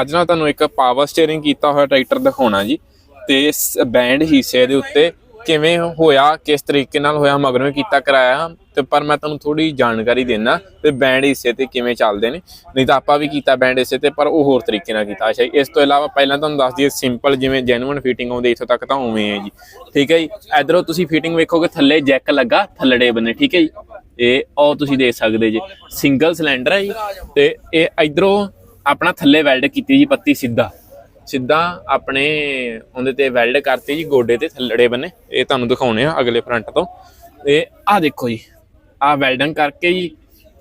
ਅੱਜ ਨਾ ਤੁਹਾਨੂੰ ਇੱਕ ਪਾਵਰ ਸਟੀਅਰਿੰਗ ਕੀਤਾ ਹੋਇਆ ਟਰੈਕਟਰ ਦਿਖਾਉਣਾ ਜੀ। ਤੇ ਬੈਂਡ ਹਿੱਸੇ ਦੇ ਉੱਤੇ ਕਿਵੇਂ ਹੋਇਆ ਕਿਸ ਤਰੀਕੇ ਨਾਲ ਹੋਇਆ ਮਗਰੋਂ ਕੀਤਾ ਕਰਾਇਆ। ਤੇ ਪਰ ਮੈਂ ਤੁਹਾਨੂੰ ਥੋੜੀ ਜਾਣਕਾਰੀ ਦੇਣਾ ਤੇ ਬੈਂਡ ਹਿੱਸੇ ਤੇ ਕਿਵੇਂ ਚੱਲਦੇ ਨੇ। ਨਹੀਂ ਤਾਂ ਆਪਾਂ ਵੀ ਕੀਤਾ ਬੈਂਡ ਹਿੱਸੇ ਤੇ ਪਰ ਉਹ ਹੋਰ ਤਰੀਕੇ ਨਾਲ ਕੀਤਾ। ਅੱਛਾ ਜੀ, ਇਸ ਤੋਂ ਇਲਾਵਾ ਪਹਿਲਾਂ ਤੁਹਾਨੂੰ ਦੱਸ ਦਈਏ ਸਿੰਪਲ ਜਿਵੇਂ ਜੈਨੂਇਨ ਫਿਟਿੰਗ ਆਉਂਦੀ ਇੱਥੋਂ ਤੱਕ ਤਾਂ ਉਵੇਂ ਹੈ ਜੀ। ਠੀਕ ਹੈ ਜੀ ਇਧਰੋਂ ਤੁਸੀਂ ਫਿਟਿੰਗ ਵੇਖੋਗੇ ਥੱਲੇ ਜੈਕ ਲੱਗਾ ਥੱਲੜੇ ਬੰਨੇ ਠੀਕ ਹੈ ਜੀ। ਇਹ ਉਹ ਤੁਸੀਂ ਦੇਖ ਸਕਦੇ ਜੀ ਸਿੰਗਲ ਸਿਲੰਡਰ ਹੈ ਜੀ। ਤੇ ਇਹ ਇਧਰੋਂ ਆਪਣਾ ਥੱਲੇ ਵੈਲਡ ਕੀਤੀ ਜੀ ਪੱਤੀ ਸਿੱਧਾ। ਸਿੱਧਾ ਆਪਣੇ ਉਹਦੇ ਤੇ ਵੈਲਡ ਕਰਤੀ ਜੀ, ਗੋਡੇ ਤੇ ਥੱਲੜੇ ਬੰਨੇ। ਇਹ ਤੁਹਾਨੂੰ ਦਿਖਾਉਣੇ ਆ ਅਗਲੇ ਫਰੰਟ ਤੋਂ। ਇਹ ਆ ਦੇਖੋ ਜੀ ਆ ਵੈਲਡਿੰਗ ਕਰਕੇ ਜੀ,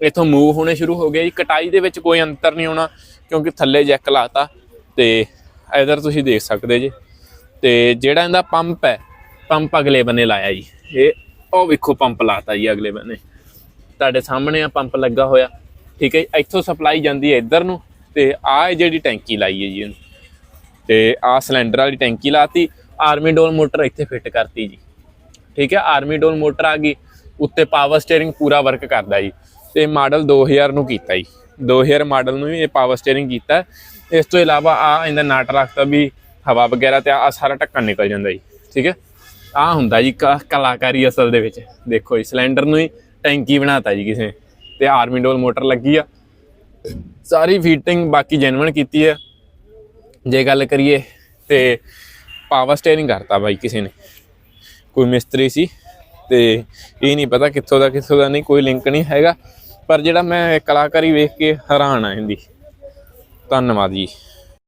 ਇਥੋਂ ਮੂਵ ਹੋਣੇ ਸ਼ੁਰੂ ਹੋ ਗਏ ਜੀ। ਕਟਾਈ ਦੇ ਵਿੱਚ ਕੋਈ ਅੰਤਰ ਨਹੀਂ ਆਉਣਾ ਕਿਉਂਕਿ ਥੱਲੇ ਜੈਕ ਲਾਤਾ। ਤੇ ਇਧਰ ਤੁਸੀਂ ਦੇਖ ਸਕਦੇ ਜੀ। ਤੇ ਜਿਹੜਾ ਇਹਦਾ ਪੰਪ ਹੈ ਪੰਪ ਅਗਲੇ ਬੰਨੇ ਲਾਇਆ ਜੀ। ਇਹ ਉਹ ਵੇਖੋ ਪੰਪ ਲਾਤਾ ਜੀ ਅਗਲੇ ਬੰਨੇ। ਤੁਹਾਡੇ ਸਾਹਮਣੇ ਆ ਪੰਪ ਲੱਗਾ ਹੋਇਆ। ਠੀਕ ਹੈ ਜੀ। ਇੱਥੋਂ ਸਪਲਾਈ ਜਾਂਦੀ ਹੈ ਇੱਧਰ ਨੂੰ। ਤੇ ਆਹ ਜਿਹੜੀ ਟੈਂਕੀ ਲਾਈ ਹੈ ਜੀ ਇਹਨੂੰ। ਤੇ ਆਹ ਸਿਲੰਡਰ ਵਾਲੀ ਟੈਂਕੀ ਲਾਤੀ, ਆਰਮੀ ਡੋਲ ਮੋਟਰ ਇੱਥੇ ਫਿੱਟ ਕਰਤੀ ਜੀ। ਠੀਕ ਹੈ, ਆਰਮੀ ਡੋਲ ਮੋਟਰ ਆ ਗਈ, ਉੱਤੇ ਪਾਵਰ ਸਟੀਅਰਿੰਗ ਪੂਰਾ ਵਰਕ ਕਰਦਾ ਜੀ। ਤੇ ਮਾਡਲ 2000 ਨੂੰ ਕੀਤਾ ਜੀ। 2000 ਮਾਡਲ ਨੂੰ ਵੀ ਇਹ ਪਾਵਰ ਸਟੀਅਰਿੰਗ ਕੀਤਾ। ਇਸ ਤੋਂ ਇਲਾਵਾ ਆ ਇਹਦਾ ਨਾਟ ਰੱਖਤਾ ਵੀ ਹਵਾ ਵਗੈਰਾ ਤੇ ਆ ਸਾਰਾ ਢੱਕਣ ਨਿਕਲ ਜਾਂਦਾ ਜੀ। ਠੀਕ ਹੈ ਆ ਹੁੰਦਾ ਜੀ ਕ- ਕਲਾਕਾਰੀ ਅਸਲ ਦੇ ਵਿੱਚ। ਦੇਖੋ ਜੀ, ਸਿਲੰਡਰ ਨੂੰ ਹੀ ਟੈਂਕੀ ਬਣਾਤਾ ਜੀ ਕਿਸੇ ਨੇ। ਤੇ ਆਰਮੀ ਡੋਲ ਮੋਟਰ ਲੱਗੀ ਆ। ਸਾਰੀ ਫੀਟਿੰਗ ਬਾਕੀ ਜੈਨੂਇਨ ਕੀਤੀ ਹੈ। ਜੇ ਗੱਲ ਕਰੀਏ ਤੇ ਪਾਵਰ ਸਟੀਅਰਿੰਗ ਕਰਤਾ ਬਾਈ ਕਿਸੇ ਨੇ। ਕੋਈ ਮਿਸਤਰੀ ਸੀ ਤੇ ਇਹ ਨਹੀਂ ਪਤਾ ਕਿੱਥੋਂ ਦਾ ਕਿੱਥੋਂ ਦਾ ਨਹੀਂ, ਕੋਈ ਲਿੰਕ ਨਹੀਂ ਹੈਗਾ। ਪਰ ਜਿਹੜਾ ਮੈਂ ਕਲਾਕਾਰੀ ਵੇਖ ਕੇ ਹੈਰਾਨ ਆ ਇਹਦੀ। ਧੰਨਵਾਦ ਜੀ।